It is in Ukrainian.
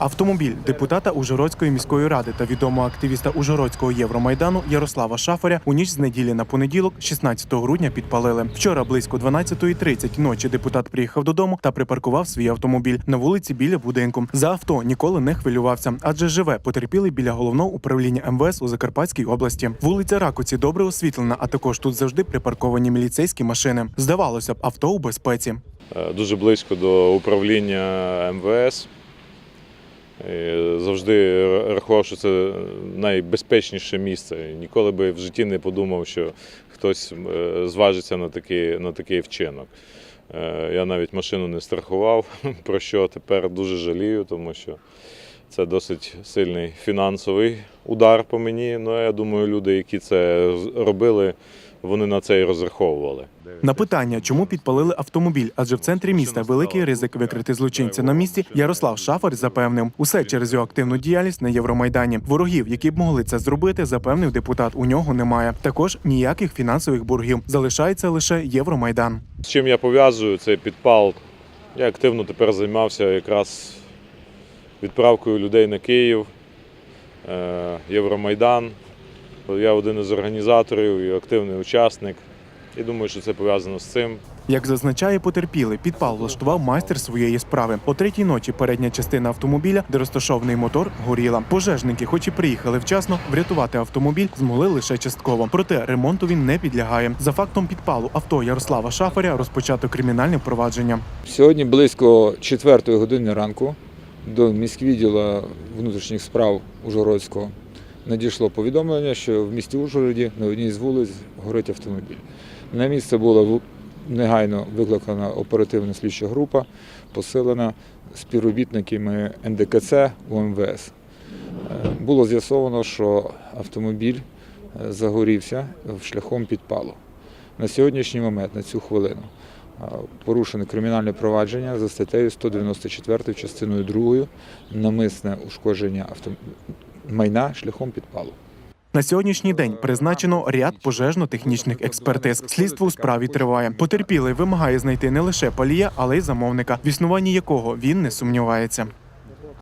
Автомобіль депутата Ужгородської міської ради та відомого активіста Ужгородського Євромайдану Ярослава Шафаря у ніч з неділі на понеділок, 16 грудня, підпалили. Вчора близько 12.30 ночі депутат приїхав додому та припаркував свій автомобіль на вулиці біля будинку. За авто ніколи не хвилювався, адже живе потерпілий біля головного управління МВС у Закарпатській області. Вулиця Ракоці добре освітлена, а також тут завжди припарковані міліцейські машини. Здавалося б, авто у безпеці. Е, дуже близько до управління МВС. І Завжди рахував, що це найбезпечніше місце. Ніколи би в житті не подумав, що хтось е, зважиться на такий, на такий вчинок. Е, Я навіть машину не страхував, про що тепер дуже жалію, тому що це досить сильний фінансовий удар по мені. Ну, я думаю, люди, які це робили, вони на це і розраховували. На питання, чому підпалили автомобіль, адже в центрі міста великий ризик викрити злочинця на місці. Ярослав Шафар запевнив, усе через його активну діяльність на Євромайдані. Ворогів, які б могли це зробити, запевнив депутат. У нього немає. Також ніяких фінансових боргів. Залишається лише Євромайдан. З чим я пов'язую цей підпал? Я активно тепер займався якраз відправкою людей на Київ, е, Євромайдан. Я один із організаторів і активний учасник. І думаю, що це пов'язано з цим. Як зазначає потерпілий, підпал влаштував майстер своєї справи. О третій ночі передня частина автомобіля, де розташований мотор, горіла. Пожежники, хоч і приїхали вчасно, врятувати автомобіль змогли лише частково. Проте ремонту він не підлягає. За фактом підпалу авто Ярослава Шафаря розпочато кримінальне провадження. Сьогодні близько 4 години ранку до міськвідділу внутрішніх справ Ужгородського надійшло повідомлення, що в місті Ужгороді на одній з вулиць горить автомобіль. На місце була негайно викликана оперативна слідча група, посилена співробітниками НДКЦ УМВС. Е, Було з'ясовано, що автомобіль е, загорівся шляхом підпалу. На сьогоднішній момент, на цю хвилину, а, порушено кримінальне провадження за статтею 194 частиною 2 намисне ушкодження. Майна шляхом підпалу. На сьогоднішній день призначено ряд пожежно-технічних експертиз. Слідство у справі триває. Потерпілий вимагає знайти не лише палія, але й замовника, в існуванні якого він не сумнівається.